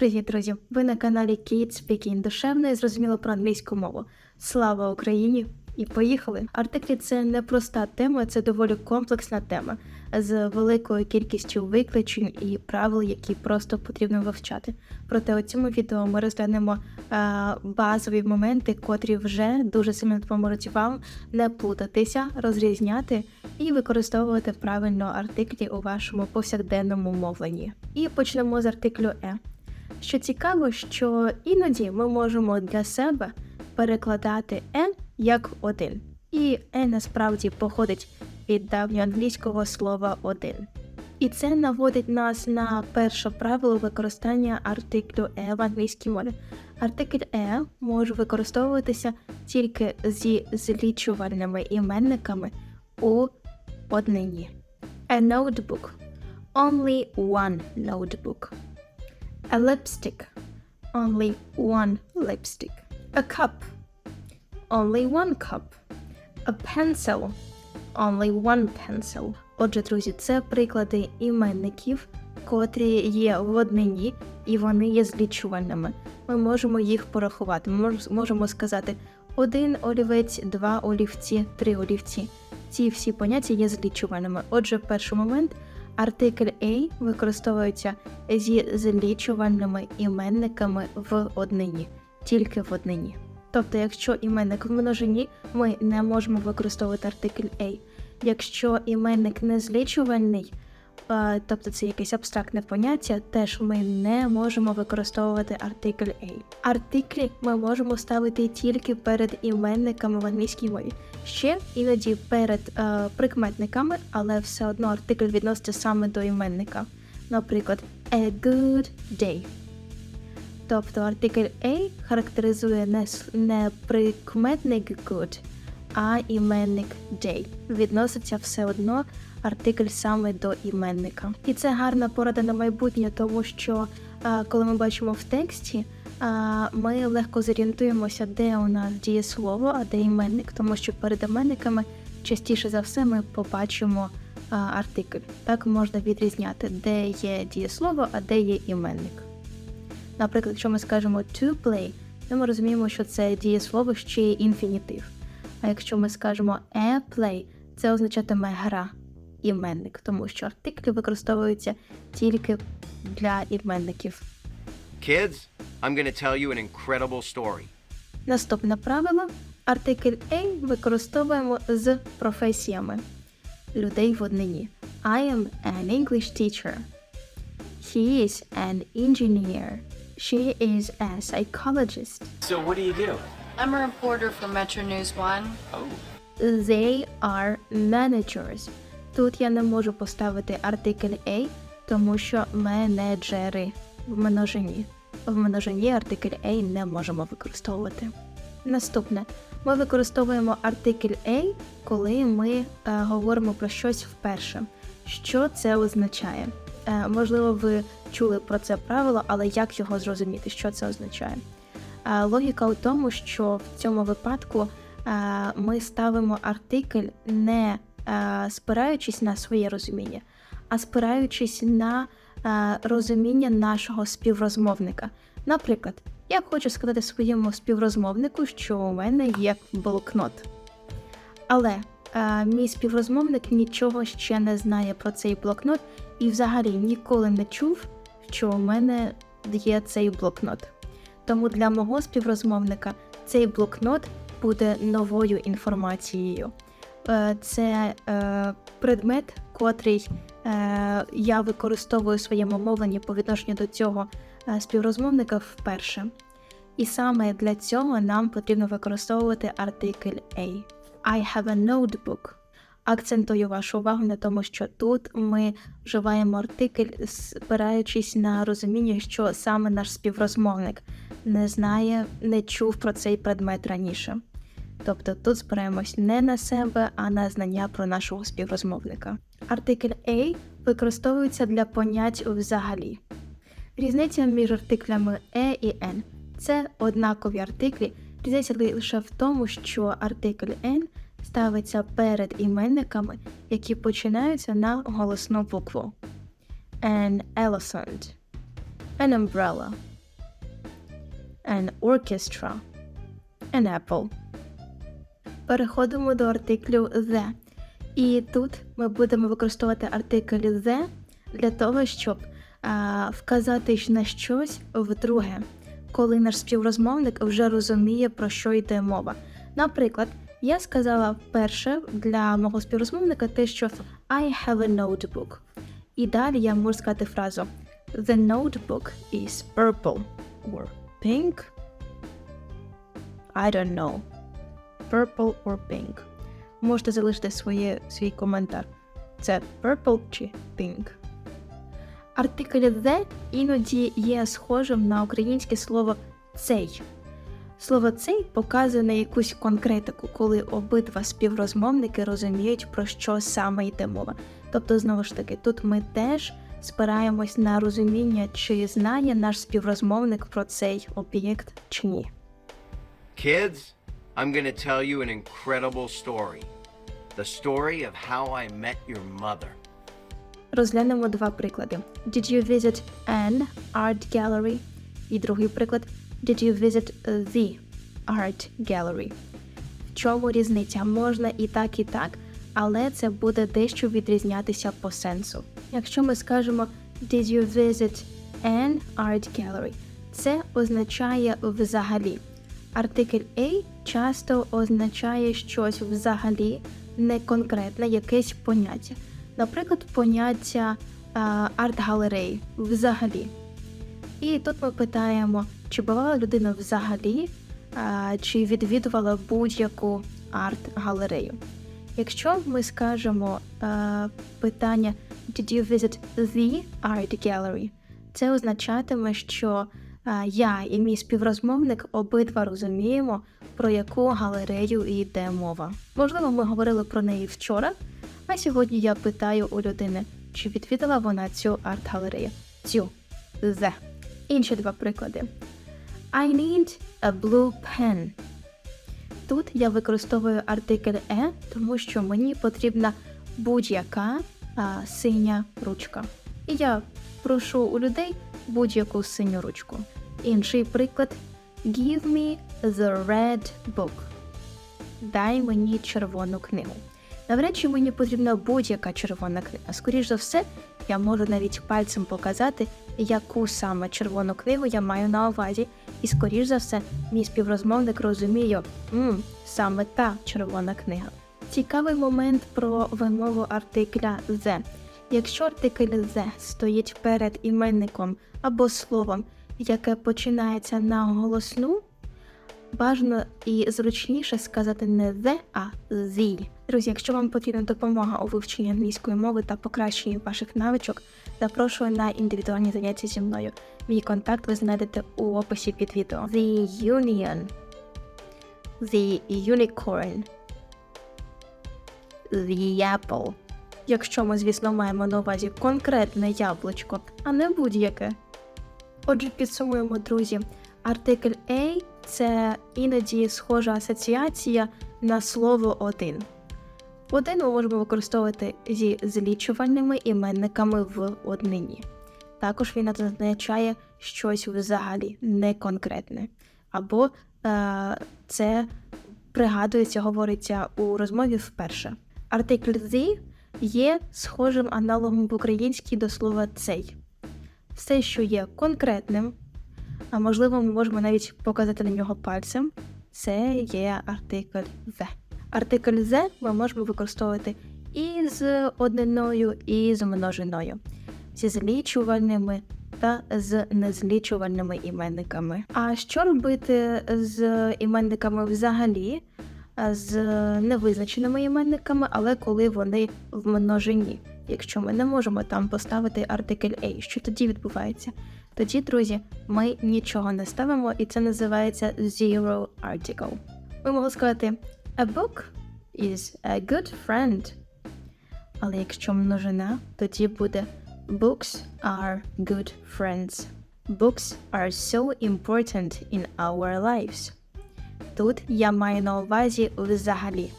Привіт, друзі! Ви на каналі Kate Speaking душевно і зрозуміло про англійську мову. Слава Україні! І поїхали! Артиклі це не проста тема, це доволі комплексна тема з великою кількістю виключень і правил, які просто потрібно вивчати. Проте у цьому відео ми розглянемо е, базові моменти, котрі вже дуже сильно допоможуть вам не плутатися, розрізняти і використовувати правильно артиклі у вашому повсякденному мовленні. І почнемо з артиклю е. Що цікаво, що іноді ми можемо для себе перекладати «е» як один. І «е» насправді походить від давньоанглійського слова один. І це наводить нас на перше правило використання артиклю «е» в англійській мові. Артикль «е» може використовуватися тільки зі злічувальними іменниками у однині. A notebook. Only one notebook. A lipstick. Only one lipstick. A cup. Only one cup. A pencil. Only one pencil. Отже, друзі, це приклади іменників, котрі є в однині і вони є злічувальними. Ми можемо їх порахувати. Ми мож- можемо сказати один олівець, два олівці, три олівці. Ці всі поняття є злічувальними. Отже, перший момент артикль A використовується зі злічувальними іменниками в однині, тільки в однині. Тобто, якщо іменник в множині, ми не можемо використовувати артикль A. Якщо іменник не злічувальний, е, тобто це якесь абстрактне поняття, теж ми не можемо використовувати артикль A. Артиклі ми можемо ставити тільки перед іменниками в англійській мові. Ще іноді перед е, прикметниками, але все одно артикль відноситься саме до іменника. Наприклад, a good day. Тобто артикль A характеризує не, не прикметник good, а іменник day. Відноситься все одно артикль саме до іменника. І це гарна порада на майбутнє, тому що а, коли ми бачимо в тексті, ми легко зорієнтуємося, де у нас дієслово, а де іменник, тому що перед іменниками частіше за все ми побачимо артикль. Так можна відрізняти, де є дієслово, а де є іменник. Наприклад, якщо ми скажемо to play, то ми розуміємо, що це дієслово ще й інфінітив. А якщо ми скажемо a play, це означатиме гра, іменник, тому що артиклі використовуються тільки для іменників. Kids, I'm going to tell you an incredible story. Наступне правило артикль A використовуємо з професіями людей в однині. I am an English teacher. He is an engineer. She is a psychologist. So what do you do? I'm a reporter for Metro News One. Oh, They are managers. Тут я не можу поставити артикль A, тому що менеджери в множині. В множині артикль A не можемо використовувати. Наступне. Ми використовуємо артикль A, коли ми е, говоримо про щось вперше. Що це означає? Е, можливо, ви чули про це правило, але як його зрозуміти, що це означає? Е, Логіка у тому, що в цьому випадку е, ми ставимо артикль не е, спираючись на своє розуміння, а спираючись на розуміння нашого співрозмовника. Наприклад, я хочу сказати своєму співрозмовнику, що у мене є блокнот. Але е, мій співрозмовник нічого ще не знає про цей блокнот і взагалі ніколи не чув, що у мене є цей блокнот. Тому для мого співрозмовника цей блокнот буде новою інформацією. Е, Це е, предмет, котрий е, я використовую в своєму мовленні по відношенню до цього е, співрозмовника вперше. І саме для цього нам потрібно використовувати артикль A. I have a notebook. Акцентую вашу увагу на тому, що тут ми вживаємо артикль, спираючись на розуміння, що саме наш співрозмовник не знає, не чув про цей предмет раніше. Тобто тут спираємось не на себе, а на знання про нашого співрозмовника. Артикль A використовується для понять взагалі. Різниця між артиклями E і N – це однакові артиклі, різниця лише в тому, що артикль N ставиться перед іменниками, які починаються на голосну букву. An elephant, an umbrella, an orchestra, an apple. Переходимо до артиклю the. І тут ми будемо використовувати артикль the для того, щоб а, вказати на щось вдруге, коли наш співрозмовник вже розуміє, про що йде мова. Наприклад, я сказала перше для мого співрозмовника те, що I have a notebook. І далі я можу сказати фразу The notebook is purple or pink. I don't know. Purple or pink. Можете залишити своє, свій коментар. Це purple чи pink. Артикль the іноді є схожим на українське слово цей. Слово цей показує на якусь конкретику, коли обидва співрозмовники розуміють, про що саме йде мова. Тобто, знову ж таки, тут ми теж спираємось на розуміння, чи знає наш співрозмовник про цей об'єкт чи ні. Kids, I'm going to tell you an incredible story. The story of how I met your mother. Розглянемо два приклади. Did you visit an art gallery? І другий приклад Did you visit the art gallery? В чому різниця? Можна і так, і так, але це буде дещо відрізнятися по сенсу. Якщо ми скажемо Did you visit an art gallery? Це означає взагалі. Артикль A часто означає щось взагалі, не конкретне, якесь поняття. Наприклад, поняття а, арт-галереї взагалі. І тут ми питаємо, чи бувала людина взагалі, а, чи відвідувала будь-яку арт-галерею. Якщо ми скажемо а, питання Did you visit the art gallery? Це означатиме, що а, я і мій співрозмовник обидва розуміємо, про яку галерею йде мова. Можливо, ми говорили про неї вчора, а сьогодні я питаю у людини, чи відвідала вона цю арт-галерею. Цю the. Інші два приклади. I need a blue pen. Тут я використовую артикль e, тому що мені потрібна будь-яка синя ручка. І я прошу у людей будь-яку синю ручку. Інший приклад Give me the red book. Дай мені червону книгу. Навряд чи мені потрібна будь-яка червона книга. Скоріш за все, я можу навіть пальцем показати, яку саме червону книгу я маю на увазі, і скоріш за все, мій співрозмовник розуміє, «М, саме та червона книга. Цікавий момент про вимову артикля the. Якщо артикль the стоїть перед іменником або словом, яке починається на голосну, бажано і зручніше сказати не the, а the. Друзі, якщо вам потрібна допомога у вивченні англійської мови та покращенні ваших навичок, запрошую на індивідуальні заняття зі мною. Мій контакт ви знайдете у описі під відео. The Union. The Unicorn. The Apple. Якщо ми, звісно, маємо на увазі конкретне яблучко, а не будь-яке. Отже, підсумуємо, друзі. Артикль A – це іноді схожа асоціація на слово один. Один ми можемо використовувати зі злічувальними іменниками в однині. Також він означає щось взагалі не конкретне. Або е, це пригадується, говориться у розмові вперше. Артикль «the» є схожим аналогом в українській до слова цей. Все, що є конкретним, а можливо, ми можемо навіть показати на нього пальцем. Це є артикль the. Артикль the ми можемо використовувати і з одниною, і з множиною, зі злічувальними та з незлічувальними іменниками. А що робити з іменниками взагалі, з невизначеними іменниками, але коли вони в множині? Якщо ми не можемо там поставити артикль A, що тоді відбувається? Тоді, друзі, ми нічого не ставимо, і це називається zero article. Ми могли сказати A book is a good friend. Але якщо множина, тоді буде Books are good friends. Books are so important in our lives. Тут я маю на увазі взагалі.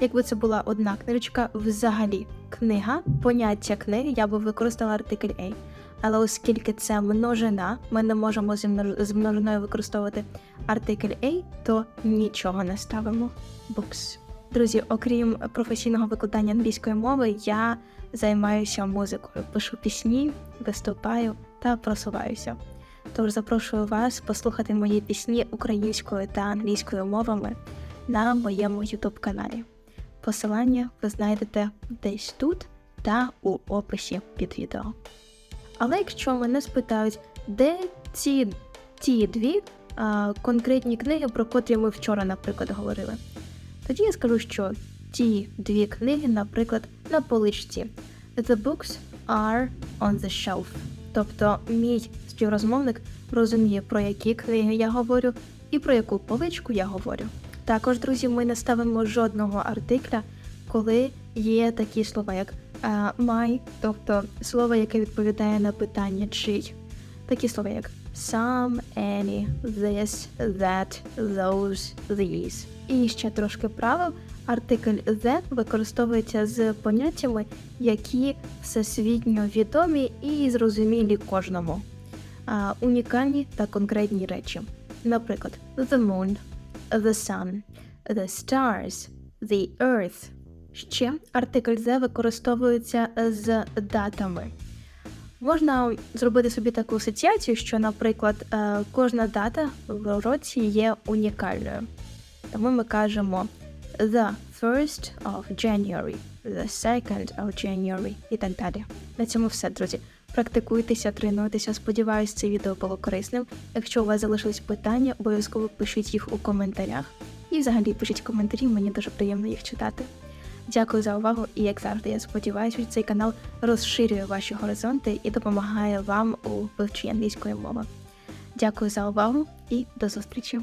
Якби це була одна книжечка взагалі. Книга, поняття книги, я би використала артикль A. але оскільки це множина, ми не можемо з множиною використовувати артикль A, то нічого не ставимо. Books. Друзі, окрім професійного викладання англійської мови, я займаюся музикою, пишу пісні, виступаю та просуваюся. Тож запрошую вас послухати мої пісні українською та англійською мовами на моєму youtube каналі. Посилання ви знайдете десь тут та у описі під відео. Але якщо мене спитають, де ці ті дві а, конкретні книги, про котрі ми вчора, наприклад, говорили, тоді я скажу, що ті дві книги, наприклад, на поличці. The books are on the shelf. Тобто мій співрозмовник розуміє, про які книги я говорю і про яку поличку я говорю. Також, друзі, ми не ставимо жодного артикля, коли є такі слова, як е, my, тобто слово, яке відповідає на питання чий. Такі слова, як some, any, this, that, those, these. І ще трошки правил. Артикль the використовується з поняттями, які всесвітньо відомі і зрозумілі кожному. А, унікальні та конкретні речі. Наприклад, the moon, the sun, the stars, the earth. Ще артикль the використовується з датами. Можна зробити собі таку асоціацію, що, наприклад, е, кожна дата в році є унікальною. Тому ми кажемо the first of January, the second of January і так далі. На цьому все, друзі. Практикуйтеся, тренуйтеся. Сподіваюсь, це відео було корисним. Якщо у вас залишились питання, обов'язково пишіть їх у коментарях. І взагалі пишіть коментарі, мені дуже приємно їх читати. Дякую за увагу, і як завжди, я сподіваюся, що цей канал розширює ваші горизонти і допомагає вам у вивченні англійської мови. Дякую за увагу і до зустрічі!